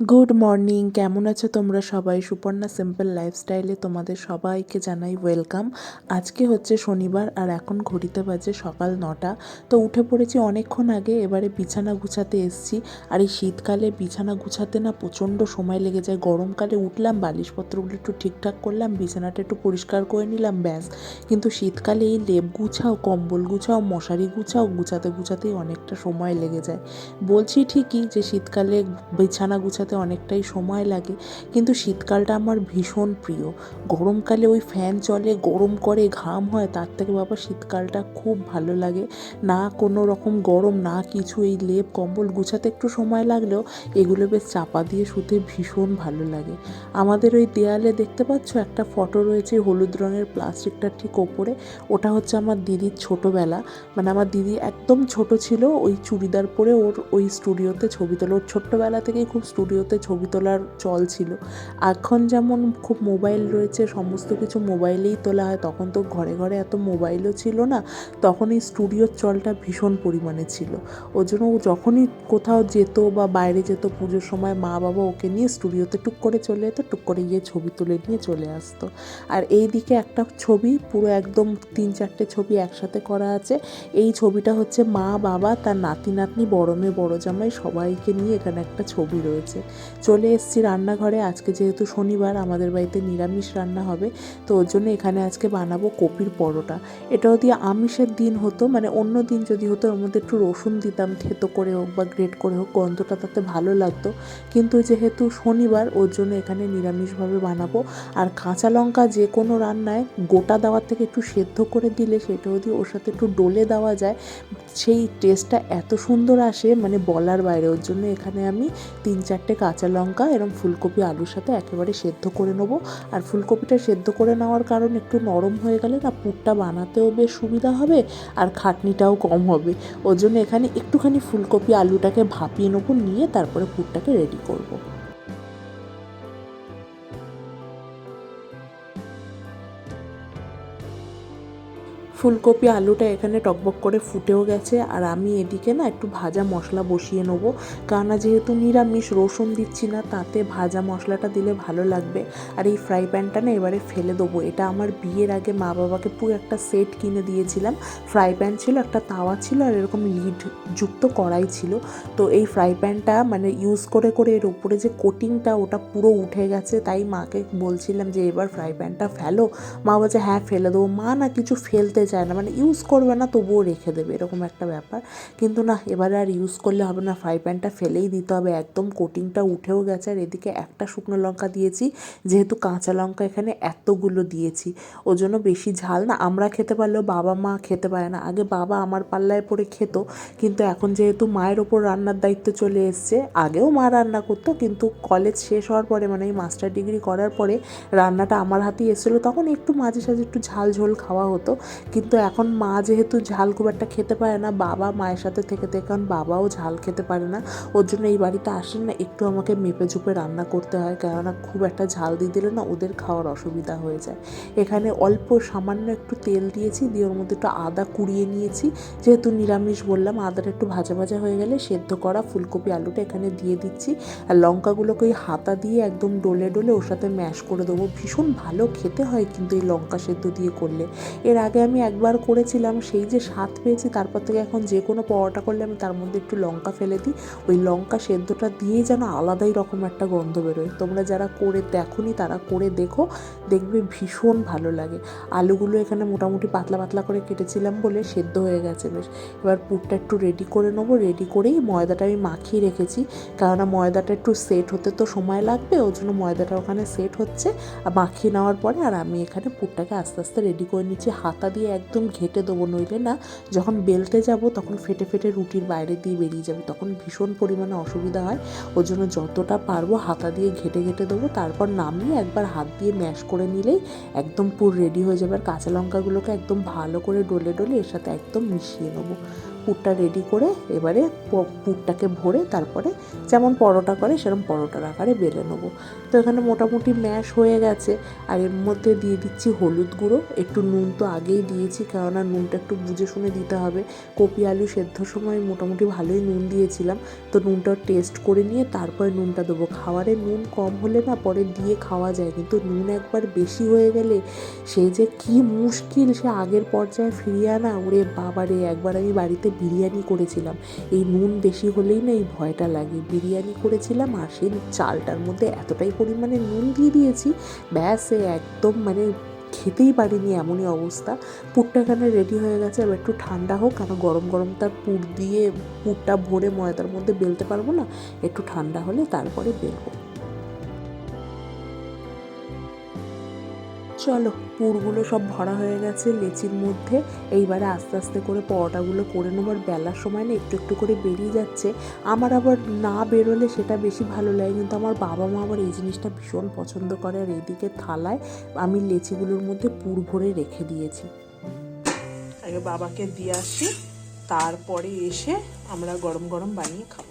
Good morning কেমন আছো তোমরা সবাই? সুপর্ণা সিম্পল লাইফস্টাইলে তোমাদের সবাইকে জানাই ওয়েলকাম আজকে হচ্ছে শনিবার আর এখন ঘড়িতে বাজে সকাল নটা। তো উঠে পড়েছি অনেকক্ষণ আগে, এবারে বিছানা গুছাতে এসছি। আর এই শীতকালে বিছানা গুছাতে না প্রচণ্ড সময় লেগে যায়। গরমকালে উঠলাম, বালিশপত্রগুলো একটু ঠিকঠাক করলাম, বিছানাটা একটু পরিষ্কার করে নিলাম, ব্যাস। কিন্তু শীতকালে এই লেপ গুছাও, কম্বল গুছাও, মশারি গুছাও, গুছাতে গুছাতেই অনেকটা সময় লেগে যায়। বলছি ঠিকই যে শীতকালে বিছানা গুছাতে অনেকটাই সময় লাগে। কিন্তু শীতকালটা আমার ভীষণ প্রিয়। গরমকালে ওই ফ্যান চলে, গরম করে ঘাম হয়, তার থেকে বাবা শীতকালটা খুব ভালো লাগে। না কোনো রকম গরম, না কিছু, এই লেপ, কম্বল গুছাতে একটু সময় লাগলেও এগুলো বেশ চাপা দিয়ে শুতে ভীষণ ভালো লাগে। আমাদের ওই দেয়ালে দেখতে পাচ্ছ? একটা ফটো রয়েছে হলুদ রঙের প্লাস্টিকটা ঠিক ওপরে। ওটা হচ্ছে আমার দিদির ছোটোবেলা। মানে আমার দিদি একদম ছোট ছিল, ওই চুড়িদার পরে ওর ওই স্টুডিওতে ছবি তোলে। ওর ছোট্টবেলা থেকেই খুব স্টুডিওতে ছবি তোলার চল ছিল। এখন যেমন খুব মোবাইল রয়েছে, সমস্ত কিছু মোবাইলেই তোলা হয়। তখন তো ঘরে ঘরে এত মোবাইলও ছিল না, তখন এই স্টুডিওর চলটা ভীষণ পরিমাণে ছিল। ওই জন্য ও যখনই কোথাও যেত বা বাইরে যেত পুজোর সময়, মা বাবা ওকে নিয়ে স্টুডিওতে টুক করে চলে যেত, টুক করে গিয়ে ছবি তুলে নিয়ে চলে আসতো। আর এই দিকে একটা ছবি, পুরো একদম তিন চারটে ছবি একসাথে করা আছে। এই ছবিটা হচ্ছে মা, বাবা, তার নাতি, নাতনি, বড় মেয়ে, বড় জামাই সবাইকে নিয়ে এখানে একটা ছবি রয়েছে। চলে এসেছি রান্নাঘরে। আজকে যেহেতু শনিবার, আমাদের বাড়িতে নিরামিষ রান্না হবে, তো ওর জন্য এখানে আজকে বানাবো কপির পরোটা। এটাও দিয়ে আমিষের দিন হতো মানে অন্য দিন যদি হতো, ওর মধ্যে একটু রসুন দিতাম, থেতো করে হোক বা গ্রেট করে হোক, গন্ধটা তাতে ভালো লাগতো। কিন্তু যেহেতু শনিবার, ওর জন্য এখানে নিরামিষভাবে বানাবো। আর কাঁচা লঙ্কা যে কোনো রান্নায় গোটা দেওয়ার থেকে একটু সেদ্ধ করে দিলে সেটা যদি ওর সাথে একটু ডলে দেওয়া যায়। সেই টেস্টটা এত সুন্দর আসে মানে বলার বাইরে। ওর জন্য এখানে আমি তিন চারটে কাঁচা লঙ্কা এরম ফুলকপি আলুর সাথে একেবারে সেদ্ধ করে নেব। আর ফুলকপিটা সেদ্ধ করে নেওয়ার কারণ একটু নরম হয়ে গেলে না পুরটা বানাতেও বেশ সুবিধা হবে আর খাটনিটাও কম হবে। ওর জন্য এখানে একটুখানি ফুলকপি আলুটাকে ভাপিয়ে নেব, নিয়ে তারপরে পুরটাকে রেডি করব। ফুলকপি, আলুটা এখানে টকবক করে ফুটেও গেছে। আর আমি এদিকে না একটু ভাজা মশলা বসিয়ে নেব। কেননা যেহেতু নিরামিষ, রসুন দিচ্ছি না, তাতে ভাজা মশলাটা দিলে ভালো লাগবে। আর এই ফ্রাই প্যানটা না এবারে ফেলে দেবো। এটা আমার বিয়ের আগে মা বাবাকে পুরো একটা সেট কিনে দিয়েছিলাম। ফ্রাই প্যান ছিল, একটা তাওয়া ছিল আর এরকম লিড যুক্ত কড়াই ছিল। তো এই ফ্রাই প্যানটা মানে ইউজ করে করে এর উপরে যে কোটিংটা ওটা পুরো উঠে গেছে। তাই মাকে বলছিলাম যে, এবার ফ্রাই প্যানটা ফেলো। মা বলছে হ্যাঁ ফেলে দেবো। মা না কিছু ফেলতে চায় না। মানে ইউজ করবে না, তবুও রেখে দেবে, এরকম একটা ব্যাপার। কিন্তু না, এবারে আর ইউজ করলে হবে না। ফ্রাই প্যানটা ফেলেই দিতে হবে, একদম কোটিংটা উঠেও গেছে। আর এদিকে একটা শুকনো লঙ্কা দিয়েছি, যেহেতু কাঁচা লঙ্কা এখানে এতগুলো দিয়েছি, ওর জন্য বেশি ঝাল না। আমরা খেতে পারলেও বাবা মা খেতে পারে না। আগে বাবা আমার পাল্লায় পড়ে খেত, কিন্তু এখন যেহেতু মায়ের ওপর রান্নার দায়িত্ব চলে এসছে, আগেও মা রান্না করতো, কিন্তু কলেজ শেষ হওয়ার পরে মানে এই মাস্টার ডিগ্রি করার পরে রান্নাটা আমার হাতেই এসেছিল, তখন একটু মাঝে সাঝে একটু ঝাল ঝোল খাওয়া হতো। কিন্তু এখন মা যেহেতু ঝাল খুব একটা খেতে পারে না, বাবা মায়ের সাথে থেকে থেকে কারণ বাবাও ঝাল খেতে পারে না, ওর জন্য এই বাড়িতে আসেন না একটু আমাকে মেপে ঝুপে রান্না করতে হয়, কেননা খুব একটা ঝাল দিয়ে দিলে না ওদের খাওয়ার অসুবিধা হয়ে যায়। এখানে অল্প সামান্য একটু তেল দিয়েছি, দিয়ে ওর মধ্যে একটু আদা কুড়িয়ে নিয়েছি, যেহেতু নিরামিষ বললাম, আদাটা একটু ভাজা ভাজা হয়ে গেলে সেদ্ধ করা ফুলকপি আলুটা এখানে দিয়ে দিচ্ছি, আর লঙ্কাগুলোকে ওই হাতা দিয়ে একদম ডলে ডলে ওর সাথে ম্যাশ করে দেবো, ভীষণ ভালো খেতে হয় কিন্তু এই লঙ্কা সেদ্ধ দিয়ে করলে। এর আগে আমি একবার করেছিলাম, সেই যে স্বাদ পেয়েছি, তারপর থেকে এখন যে কোনো পরোটা করলে আমি তার মধ্যে একটু লঙ্কা ফেলে দিই। ওই লঙ্কা সেদ্ধটা দিয়ে যেন আলাদাই রকম একটা গন্ধ বেরোয়। তোমরা যারা করে দেখোনি, তারা করে দেখো, দেখবে ভীষণ ভালো লাগে। আলুগুলো এখানে মোটামুটি পাতলা পাতলা করে কেটেছিলাম বলে সেদ্ধ হয়ে গেছে বেশ। এবার পুরটা একটু রেডি করে নেব। রেডি করেই ময়দাটা আমি মাখিয়ে রেখেছি। কেননা ময়দাটা একটু সেট হতে তো সময় লাগবে ওই জন্য ময়দাটা ওখানে সেট হচ্ছে। আর মাখিয়ে নেওয়ার পরে আর আমি এখানে পুরটাকে আস্তে আস্তে রেডি করে নিচ্ছি। হাতা দিয়ে একদম ঘেটে দেবো, নইলে না যখন বেলতে যাব তখন ফেটে ফেটে রুটির বাইরে দিয়ে বেরিয়ে যাবে। তখন ভীষণ পরিমাণে অসুবিধা হয়। ওই জন্য যতটা পারব হাতা দিয়ে ঘেটে ঘেটে দেবো, তারপর নামিয়ে একবার হাত দিয়ে ম্যাশ করে নিলেই একদম পুর রেডি হয়ে যাবে। আর কাঁচা লঙ্কাগুলোকে একদম ভালো করে ডলে ডলে এর সাথে একদম মিশিয়ে নেব। পুরটা রেডি করে এবারে পুরটাকে ভরে তারপরে যেমন পরোটা করে সেরকম পরোটার আকারে বেলে নেব। তো এখানে মোটামুটি ম্যাশ হয়ে গেছে। আর এর মধ্যে দিয়ে দিচ্ছি হলুদ গুঁড়ো। একটু নুন তো আগেই দিয়েছি, কেননা নুনটা একটু বুঝে শুনে দিতে হবে। কপি আলু সেদ্ধ সময় মোটামুটি ভালোই নুন দিয়েছিলাম। তো নুনটা টেস্ট করে নিয়ে তারপরে নুনটা দেবো। খাওয়ারে নুন কম হলে না পরে দিয়ে খাওয়া যায়, কিন্তু নুন একবার বেশি হয়ে গেলে সে যে কি মুশকিল, সে আগের পর্যায়ে ফিরিয়ে আনা, ওরে বাবারে, একবার আমি বাড়িতে বিরিয়ানি করেছিলাম। এই নুন বেশি হলেই না এই ভয়টা লাগে। বিরিয়ানি করেছিলাম, আর সেই চালটার মধ্যে এতটাই পরিমাণে নুন দিয়ে দিয়েছি, ব্যাস একদম মানে খেতেই পারিনি এমনই অবস্থা। পুরটা এখানে রেডি হয়ে গেছে, এবার একটু ঠান্ডা হোক কারণ গরম গরম তার পুর দিয়ে পুরটা ভরে ময়দার মধ্যে বেলতে পারব না? একটু ঠান্ডা হলে তারপরে বেলবো। চলো, পুরগুলো সব ভরা হয়ে গেছে লেচির মধ্যে। এইবারে আস্তে আস্তে করে পরোটাগুলো করে নেবার বেলার সময় না একটু একটু করে বেরিয়ে যাচ্ছে। আমার আবার না বেরোলে সেটা বেশি ভালো লাগে, কিন্তু আমার বাবা মা আবার এই জিনিসটা ভীষণ পছন্দ করে আর এইদিকে থালায় আমি লেচিগুলোর মধ্যে পুর ভরে রেখে দিয়েছি। আগে বাবাকে দিয়ে আসি, তারপরে এসে আমরা গরম গরম বানিয়ে খাব।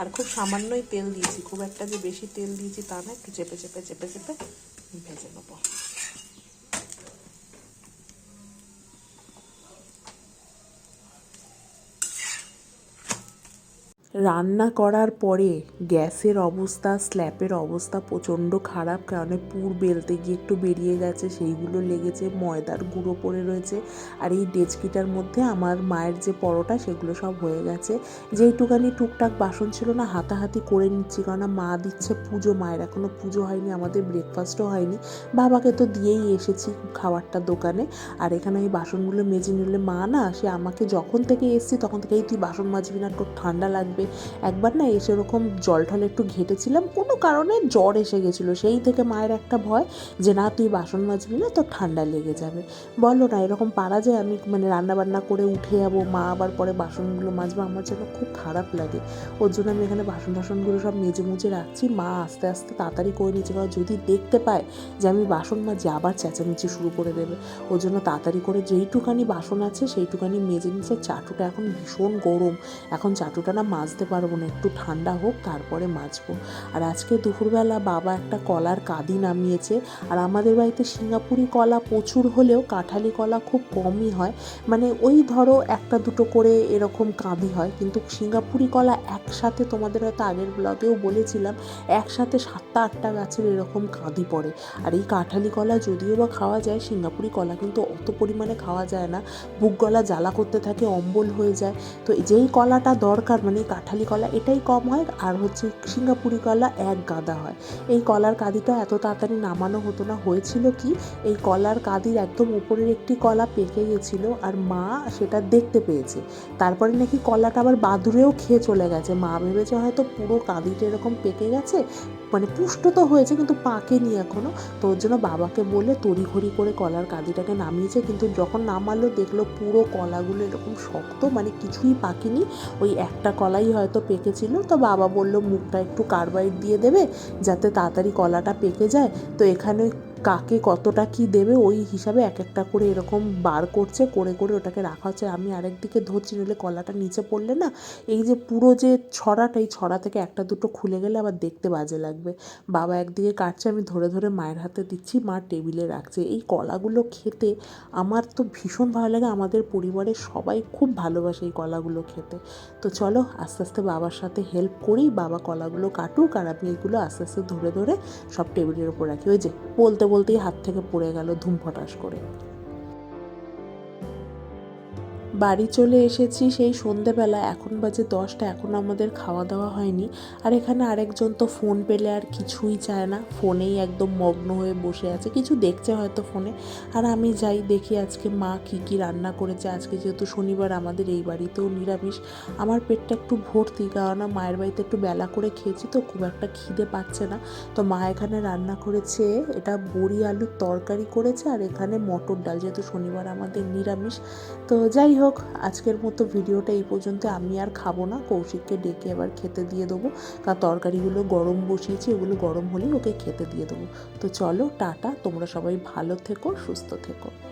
আর খুব সামান্যই তেল দিয়েছি, খুব একটা যে বেশি তেল দিয়েছি তা না, একটু চেপে চেপে চেপে চেপে ভেজে নেব। রান্না করার পরে গ্যাসের অবস্থা, স্ল্যাপের অবস্থা প্রচণ্ড খারাপ। কারণে পুর বেলতে গিয়ে একটু বেরিয়ে গেছে, সেইগুলো লেগেছে, ময়দার গুঁড়ো পড়ে রয়েছে। আর এই ডেচকিটার মধ্যে আমার মায়ের যে পরোটা, সেগুলো সব হয়ে গেছে। যেইটুকানি টুকটাক বাসন ছিল না, হাতাহাতি করে নিচ্ছি। কারণ মা দিচ্ছে পুজো, মায়ের এখনও পুজো হয়নি, আমাদের ব্রেকফাস্টও হয়নি। বাবাকে তো দিয়েই এসেছি খাবারটা দোকানে। আর এখানে এই বাসনগুলো মেজে নিলে মা না, সে আমাকে যখন থেকে এসছি, তখন থেকে তুই বাসন মাজবি না ঠান্ডা লাগবে। একবার না এসে ওরকম জল ঠল একটু ঘেটেছিলাম, কোনো কারণে জ্বর এসে গেছিল। সেই থেকে মায়ের একটা ভয় যে, না, তুই বাসন মাজবি না, তোর ঠান্ডা লেগে যাবে। বলো না, এরকম পারা যায়, আমি মানে রান্না বান্না করে উঠে যাব, মা আবার পরে বাসনগুলো মাজবো, আমার যেন খুব খারাপ লাগে। ওর জন্য আমি এখানে বাসন টাসনগুলো সব মেজে মুজে রাখছি। মা আস্তে আস্তে তাড়াতাড়ি করে নিচ্ছে কারণ যদি দেখতে পায় যে, আমি বাসন মাজি, আবার চেঁচামেচি শুরু করে দেবে। ওর জন্য তাড়াতাড়ি করে যেইটুকানি বাসন আছে, সেইটুকানি মেজে নিচ্ছে। চাটুটা এখন ভীষণ গরম। এখন চাটুটা না মাজতে পারব না, একটু ঠান্ডা হোক, তারপরে মাজবো। আর আজকে দুপুরবেলা বাবা একটা কলার কাদি নামিয়েছে, আর আমাদের বাড়িতে সিঙ্গাপুরি কলা প্রচুর হলেও কাঁঠালি কলা খুব কমই হয়। মানে ওই ধরো একটা দুটো করে এরকম কাঁদি হয়, কিন্তু সিঙ্গাপুরি কলা একসাথে তোমাদের হয়তো আগের ব্লগেও বলেছিলাম, একসাথে সাতটা আটটা গাছের এরকম কাঁদি পড়ে। আর এই কাঁঠালি কলা যদিও বা খাওয়া যায়, সিঙ্গাপুরি কলা কিন্তু অত পরিমাণে খাওয়া যায় না, বুক গলা জ্বালা করতে থাকে, অম্বল হয়ে যায়। তো যেই কলাটা দরকার মানে কাঁঠালি কলা এটাই কম হয় আর হচ্ছে সিঙ্গাপুরি কলা এক গাদা হয়। এই কলার কাঁদিটা এত তাড়াতাড়ি নামানো হতো না, হয়েছিল কি? এই কলার কাঁদির একদম উপরের একটি কলা পেকে গেছিল আর মা সেটা দেখতে পেয়েছে। তারপরে নাকি কলাটা আবার বাদুরেও খেয়ে চলে গেছে। মা ভেবেছে হয়তো পুরো কাঁদিটা এরকম পেকে গেছে মানে পুষ্ট তো হয়েছে, কিন্তু পাকেনি এখনও তো ওর জন্য বাবাকে বলে তড়িঘড়ি করে কলার কাঁদিটাকে নামিয়েছে, কিন্তু যখন নামালো দেখল পুরো কলাগুলো এরকম শক্ত মানে কিছুই পাকেনি। ওই একটা কলাই হয়তো পেকেছিল। তো বাবা বলল, মুখটা একটু কার্বাইড দিয়ে দেবে, যাতে তাড়াতাড়ি কলাটা পেকে যায়। তো এখানে কাকে কতটা কি দেবে, ওই হিসাবে এক একটা করে এরকম বার করছে, করে করে ওটাকে রাখা হচ্ছে। আমি আরেকদিকে ধরছি, নইলে কলাটা নিচে পড়লে না, এই যে পুরো যে ছড়াটা, এই ছড়া থেকে একটা দুটো খুলে গেলে আবার দেখতে বাজে লাগবে। বাবা একদিকে কাটছে, আমি ধরে ধরে মায়ের হাতে দিচ্ছি, মা টেবিলে রাখছে। এই কলাগুলো খেতে আমার তো ভীষণ ভালো লাগে, আমাদের পরিবারের সবাই খুব ভালোবাসে এই কলাগুলো খেতে। তো চলো, আস্তে আস্তে বাবার সাথে হেল্প করি, বাবা কলাগুলো কাটুক, আর আমি এগুলো আস্তে আস্তে ধরে ধরে সব টেবিলের ওপর রাখি। ওই যে বলতে বলতেই হাত থেকে পড়ে গেল ধুম ফটাস করে। বাড়ি চলে এসেছি, সেই সন্ধেবেলা এখন বাজে দশটা, এখন আমাদের খাওয়া দাওয়া হয়নি। আর এখানে আরেকজন তো ফোন পেলে আর কিছুই চায় না, ফোনেই একদম মগ্ন হয়ে বসে আছে, কিছু দেখছে হয়তো ফোনে। আর আমি যাই দেখি আজকে মা কী কী রান্না করেছে, আজকে যেহেতু শনিবার আমাদের এই বাড়িতেও নিরামিষ। আমার পেটটা একটু ভর্তি, কেননা মায়ের বাড়িতে একটু বেলা করে খেয়েছি, তো খুব একটা খিদে পাচ্ছে না। তো মা এখানে রান্না করেছে, এটা বড়ি আলুর তরকারি করেছে, আর এখানে মটর ডাল, যেহেতু শনিবার আমাদের নিরামিষ। তো যাই হোক আজকের মতো ভিডিওটা এই পর্যন্ত। আমি আর খাব না। কৌশিককে ডেকে আবার খেতে দিয়ে দেবো। কারণ তরকারিগুলো গরম বসিয়েছি ওগুলো গরম হলেই ওকে খেতে দিয়ে দেবো। তো চলো, টাটা। তোমরা সবাই ভালো থেকো, সুস্থ থেকো।